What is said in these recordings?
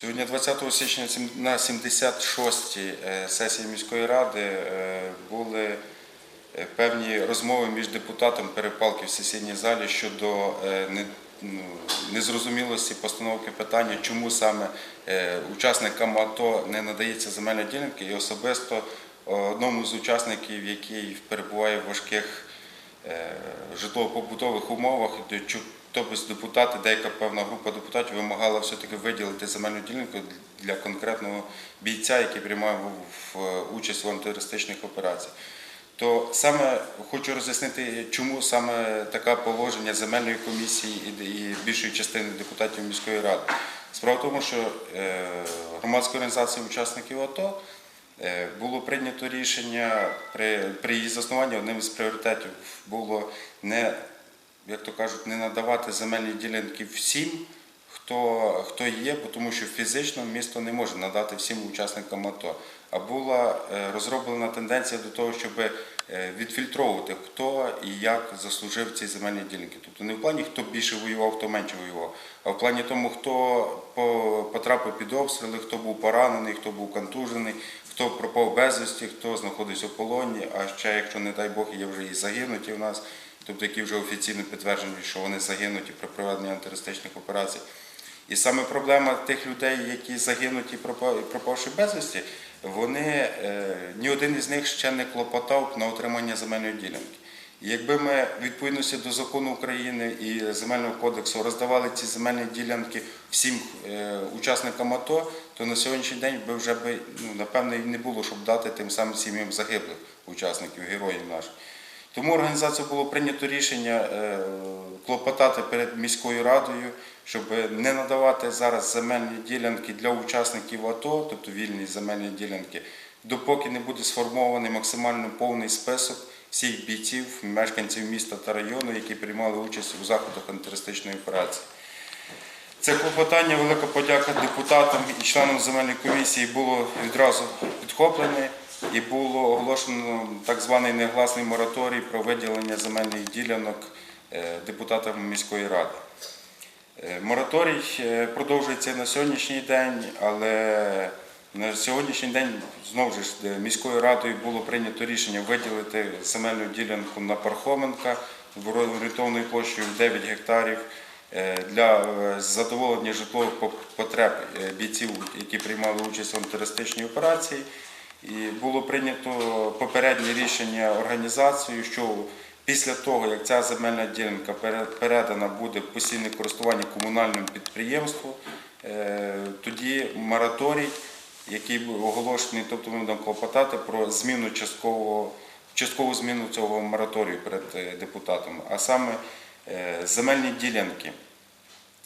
Сьогодні 20 січня на 76-й е, сесії міської ради е, були е, певні розмови між депутатом перепалки в сесійній залі щодо ну, незрозумілості постановки питання, чому саме учасникам АТО не надається земельна ділянка, і особисто одному з учасників, який перебуває в важких житлово-побутових умовах, тобто депутати, деяка певна група депутатів вимагала все-таки виділити земельну ділянку для конкретного бійця, який приймає участь в антитерористичних операціях. То саме хочу роз'яснити, чому саме таке положення земельної комісії і- більшої частини депутатів міської ради. Справа в тому, що е, громадська організація учасників АТО Е, Було прийнято рішення при, при її заснуванні одним з пріоритетів було не, як то кажуть, не надавати земельні ділянки всім, хто, хто є, бо тому що фізично місто не може надати всім учасникам АТО. А була е, розроблена тенденція до того, щоб е, відфільтровувати, хто і як заслужив ці земельні ділянки. Тобто не в плані, хто більше воював, хто менше воював, а в плані тому, хто потрапив під обстріли, хто був поранений, хто був контужений, хто пропав безвісті, хто знаходиться в полоні, а ще, якщо не дай Бог, є вже і загинуті в нас, тобто які вже офіційно підтверджені, що вони загинуті при проведенні антитерористичних операцій. І саме проблема тих людей, які загинуті, пропа- пропавши безвісті, вони е, ні один із них ще не клопотав на отримання земельної ділянки. Якби ми відповідності до закону України і земельного кодексу роздавали ці земельні ділянки всім е, учасникам АТО, то на сьогоднішній день би вже ну, напевно і не було, щоб дати тим самим сім'ям загиблих учасників, героїв наших. Тому організацією було прийнято рішення е, клопотати перед міською радою, щоб не надавати зараз земельні ділянки для учасників АТО, тобто вільні земельні ділянки, допоки не буде сформований максимально повний список всіх бійців, мешканців міста та району, які приймали участь у заходах антитерористичної операції. Це клопотання, велика подяка депутатам і членам земельної комісії було відразу підхоплене і було оголошено так званий негласний мораторій про виділення земельних ділянок е, депутатам міської ради. Е, Мораторій е, продовжується на сьогоднішній день, але на сьогоднішній день знову ж міською радою було прийнято рішення виділити земельну ділянку на Пархоменка орієнтовною площею в 9 гектарів для задоволення житлових потреб бійців, які приймали участь в антитерористичній операції. І було прийнято попереднє рішення організацією, що після того, як ця земельна ділянка передана буде постійне користування комунальному підприємству, е, тоді мораторій, який був оголошений, тобто ми будемо клопотати про зміну часткового, часткову зміну цього мораторію перед е, депутатами, а саме е, земельні ділянки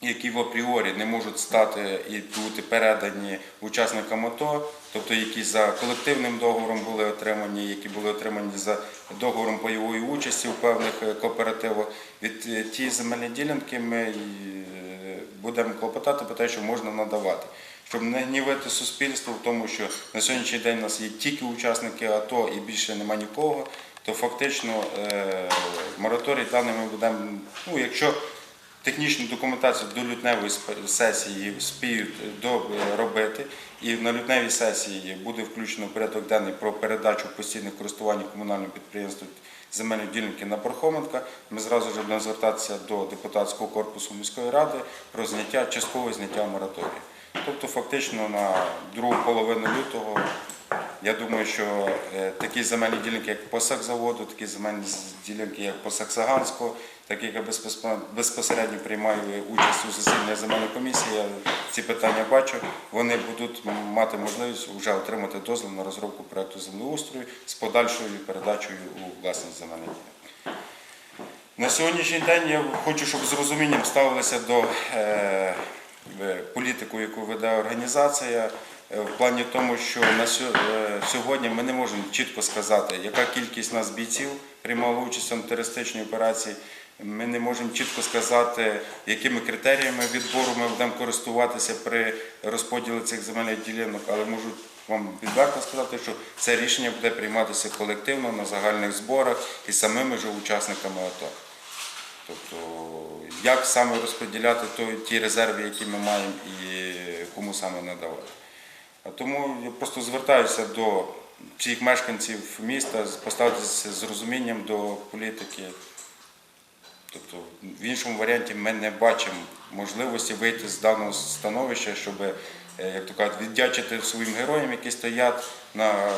які в апріорі не можуть стати і бути передані учасникам АТО, тобто які за колективним договором були отримані, які були отримані за договором пайової участі у певних е, кооперативах. Від е, ті земельні ділянки ми е, будемо клопотати про те, що можна надавати. Щоб не гнівити суспільство в тому, що на сьогоднішній день у нас є тільки учасники АТО і більше нема нікого, то фактично мораторій даний ми будемо, ну якщо технічну документацію до лютневої сесії спіють робити, і на лютневій сесії буде включено порядок денний про передачу в постійне користування комунального підприємства земельної ділянки на Пархоменка. Ми зразу ж будемо звертатися до депутатського корпусу міської ради про зняття часткове зняття мораторію. Тобто, фактично на другу половину лютого я думаю, що е, такі земельні ділянки, як по Сакзаводу, такі земельні ділянки, як по Саксаганську, такі, як безпос- безпосередньо приймаю участь у засіданні земельної комісії, я ці питання бачу, вони будуть мати можливість вже отримати дозвіл на розробку проекту землеустрою з подальшою передачею у власність земельних ділянок. На сьогоднішній день я хочу, щоб з розумінням ставилися до е, політику, яку веде організація, е, в плані тому, що на е, сьогодні ми не можемо чітко сказати, яка кількість нас бійців приймала участь в антитерористичній операції. Ми не можемо чітко сказати, якими критеріями відбору ми будемо користуватися при розподілі цих земельних ділянок, але можу вам відверто сказати, що це рішення буде прийматися колективно на загальних зборах і самими ж учасниками АТО. Тобто, як саме розподіляти той- ті резерви, які ми маємо, і кому саме надавати. Тому я просто звертаюся до всіх мешканців міста поставитися з розумінням до політики. Тобто в іншому варіанті ми не бачимо можливості вийти з даного становища, щоб, е, як то кажуть, віддячити своїм героям, які стоять на, е,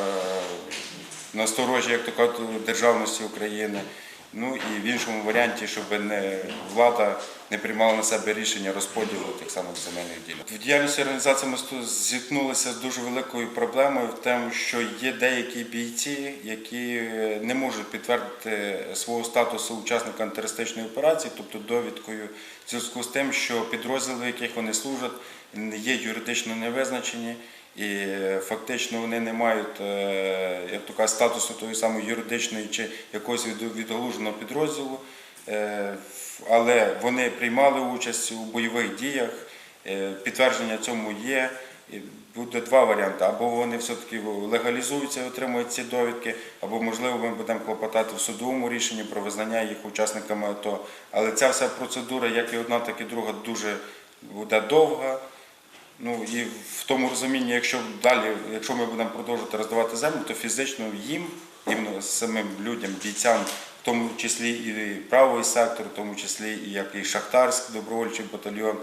на сторожі, як то кажуть, державності України. Ну і в іншому варіанті, щоб не влада не приймала на себе рішення розподілу тих самих земельних ділянок. В діяльності організації ми зіткнулися з дуже великою проблемою в тому, що є деякі бійці, які е, не можуть підтвердити свого статусу учасника антитерористичної операції, тобто довідкою, в зв'язку з тим, що підрозділи, в яких вони служать, є юридично невизначені. І е, фактично вони не мають е, як то кажуть, статусу тої самої юридичної чи якогось від- відгалуженого підрозділу, Е, але вони приймали участь у бойових діях. Е, Підтвердження цьому є. Буде два варіанти: або вони все-таки легалізуються і отримують ці довідки, або можливо ми будемо клопотати в судовому рішенні про визнання їх учасниками АТО. Але ця вся процедура, як і одна, так і друга, дуже буде довга. Ну і в тому розумінні, якщо далі, якщо ми будемо продовжувати роздавати землю, то фізично їм, іменно самим людям, бійцям, тому числі і правий сектор, тому числі і як і шахтарський добровольчий батальйон,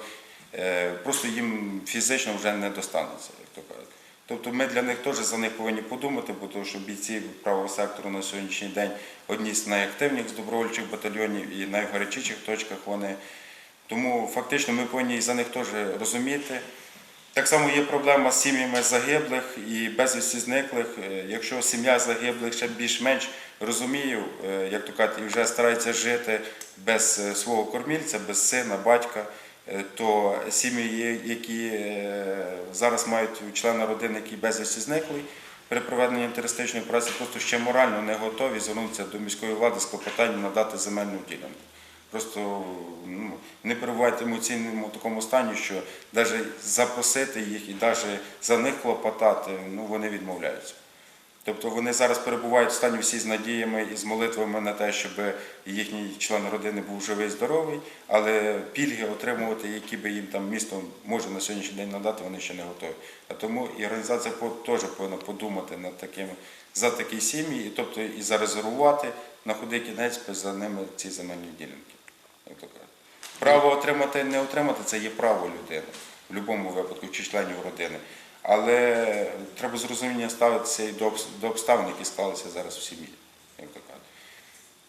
е, просто їм фізично вже не достанеться, як то кажуть. Тобто ми для них теж за них повинні подумати, бо тому що бійці правого сектору на сьогоднішній день одні з найактивніших з добровольчих батальйонів і найгарячіших точках вони. Тому фактично ми повинні і за них теж розуміти. Так само є проблема з сім'ями загиблих і безвісті зниклих. Е, Якщо сім'я загиблих ще більш-менш розуміє, е, як то кажуть, і вже старається жити без е, свого кормільця, без сина, батька, то сім'ї, які зараз мають члена родини, який безвісті зниклий, при проведенні терористичної операції просто ще морально не готові звернутися до міської влади з клопотанням надати земельну ділянку. Просто ну, не перебувають в емоційному такому стані, що навіть запросити їх і навіть за них клопотати, ну вони відмовляються. Тобто вони зараз перебувають в стані всі з надіями і з молитвами на те, щоб їхній член родини був живий, здоровий, але пільги отримувати, які би їм там місто може на сьогоднішній день надати, вони ще не готові. А тому і організація теж повинна подумати над такими за такі сім'ї, і тобто і зарезервувати на худий кінець за ними ці земельні ділянки. Право отримати, не отримати це є право людини в будь-якому випадку, чи членів родини. Але треба з розуміння ставитися і до обставин, які склалися зараз в сім'ї.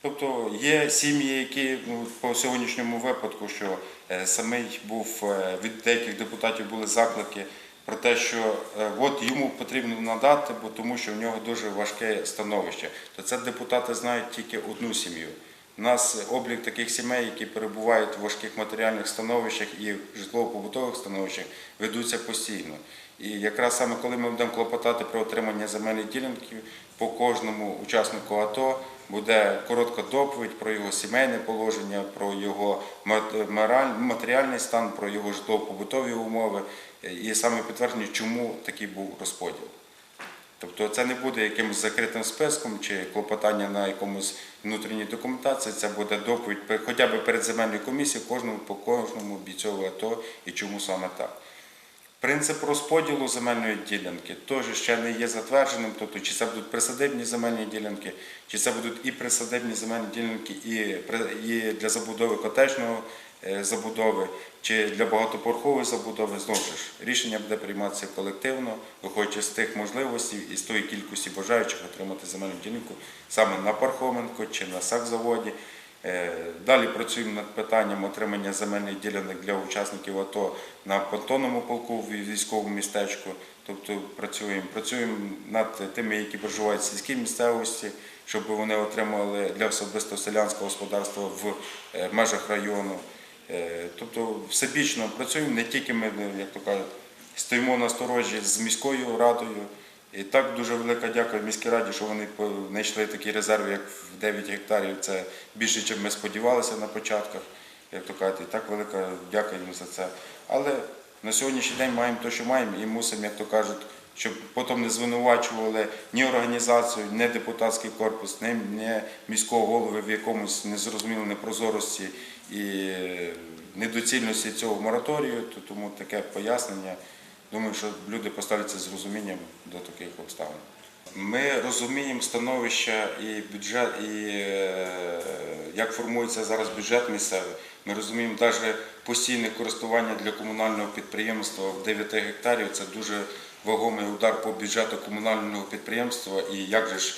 Тобто є сім'ї, які ну, по сьогоднішньому випадку, що е, самий був е, від деяких депутатів були заклики про те, що е, от йому потрібно надати, бо тому що в нього дуже важке становище. То це депутати знають тільки одну сім'ю. У нас облік таких сімей, які перебувають в важких матеріальних становищах і в житлово-побутових становищах, ведуться постійно. І якраз саме коли ми будемо клопотати про отримання земельних ділянків по кожному учаснику АТО, буде коротка доповідь про його сімейне положення, про його мат- матеріальний стан, про його житлово-побутові умови і саме підтвердження, чому такий був розподіл. Тобто це не буде якимось закритим списком чи клопотання на якомусь внутрішній документації, це буде доповідь хоча б перед земельною комісією кожному по кожному бійцову АТО і чому саме так. Принцип розподілу земельної ділянки теж ще не є затвердженим, тобто чи це будуть присадибні земельні ділянки, чи це будуть і присадибні земельні ділянки, і, для забудови котежного забудови, чи для багатоповерхової забудови. Знову ж рішення буде прийматися колективно, виходячи з тих можливостей і з тої кількості бажаючих отримати земельну ділянку саме на Пархоменко чи на САК-заводі. Е, Далі працюємо над питанням отримання земельних ділянок для учасників АТО на понтонному полку в військовому містечку. Тобто працюємо, працюємо над тими, які проживають в сільській місцевості, щоб вони отримали для особисто селянського господарства в е, межах району. Е, Тобто всебічно працюємо, не тільки ми, як то кажуть, стоїмо на сторожі з міською радою. І так дуже велика дяка міській раді, що вони знайшли такі резерви, як в 9 гектарів. Це більше, ніж ми сподівалися на початках, як то кажуть. І так велика дяка їм за це. Але на сьогоднішній день маємо те, що маємо, і мусимо, як то кажуть, щоб потім не звинувачували ні організацію, ні депутатський корпус, ні, міського голови в якомусь незрозумілій непрозорості і недоцільності цього мораторію. То Тому таке пояснення. думаю, що люди поставляться з розумінням до таких обставин. Ми розуміємо становище і бюджет, і е, як формується зараз бюджет місцевий. Ми розуміємо навіть постійне користування для комунального підприємства в 9 гектарів. Це дуже вагомий удар по бюджету комунального підприємства і як же ж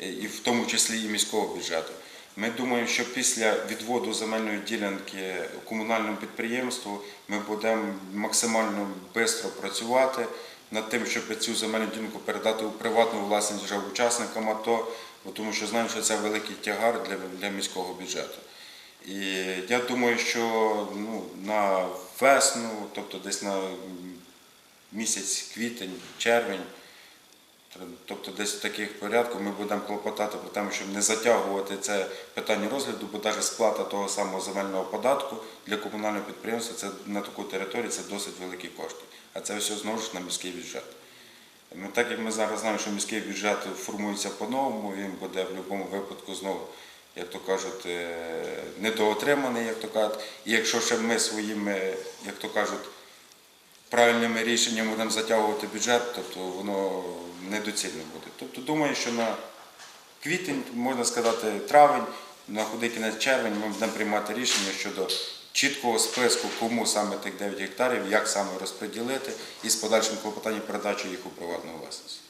е, і в тому числі і міського бюджету. Ми думаємо, що після відводу земельної ділянки комунальному підприємству ми будемо максимально швидко працювати над тим, щоб цю земельну ділянку передати у приватну власність вже учасникам АТО, тому що знаємо, що це великий тягар для міського бюджету. І я думаю, що ну, на весну, тобто десь на місяць квітень, червень, Тобто десь в таких порядках ми будемо клопотати про те, щоб не затягувати це питання розгляду, бо навіть сплата того самого земельного податку для комунального підприємства це на таку територію це досить великі кошти. А це все знову ж на міський бюджет. Так як ми зараз знаємо, що міський бюджет формується по-новому, він буде в будь-якому випадку знову, як то кажуть, е, недоотриманий, як то кажуть. І якщо ще ми своїми, як то кажуть, правильними рішеннями будемо затягувати бюджет, тобто воно недоцільно буде. Тобто думаю, що на квітень, можна сказати, травень, на худий кінець червень ми будемо приймати рішення щодо чіткого списку, кому саме тих 9 гектарів, як саме розподілити і з подальшим клопотанням передачі їх у приватну власність.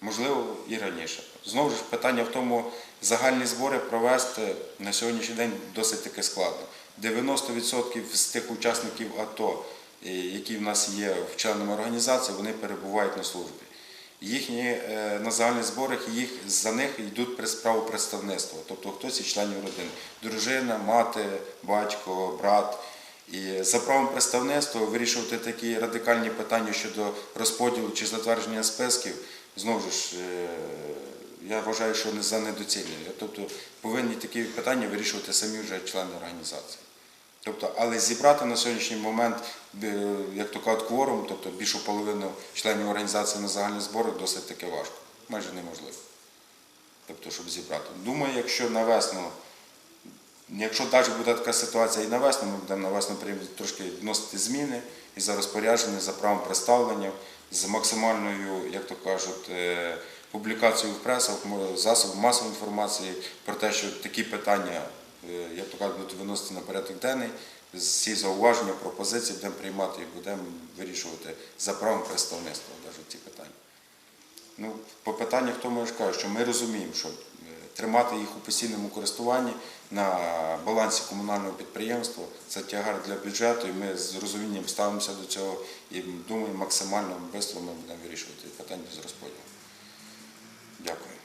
Можливо, і раніше. Знову ж питання в тому, загальні збори провести на сьогоднішній день досить таки складно. 90% з тих учасників АТО, е, які в нас є в членами організації, вони перебувають на службі. Їхні е, на загальних зборах їх за них йдуть при справу представництва, тобто хтось із членів родини, дружина, мати, батько, брат. І за правом представництва вирішувати такі радикальні питання щодо розподілу чи затвердження списків, знову ж е, я вважаю, що не за недоцільне. Тобто повинні такі питання вирішувати самі вже члени організації. Тобто, але зібрати на сьогоднішній момент, е, як то кажуть, кворум, тобто більшу половину членів організації на загальних зборах досить таки важко, майже неможливо. Тобто, щоб зібрати. Думаю, якщо на весну, якщо навіть буде така ситуація і на весну, ми будемо на весну трошки вносити зміни і за розпорядження, за правом представлення, з максимальною, як то кажуть, е, публікацією в пресах, засобах масової інформації про те, що такі питання е, як то кажуть, будуть виносити на порядок денний. Всі зауваження, пропозиції будемо приймати і будемо вирішувати за правом представництва навіть ці питання. Ну, по питаннях тому я ж кажу, що ми розуміємо, що е, тримати їх у постійному користуванні на балансі комунального підприємства. Це тягар для бюджету, і ми з розумінням ставимося до цього і думаю, максимально швидко ми будемо вирішувати питання з розподілу. Дякую.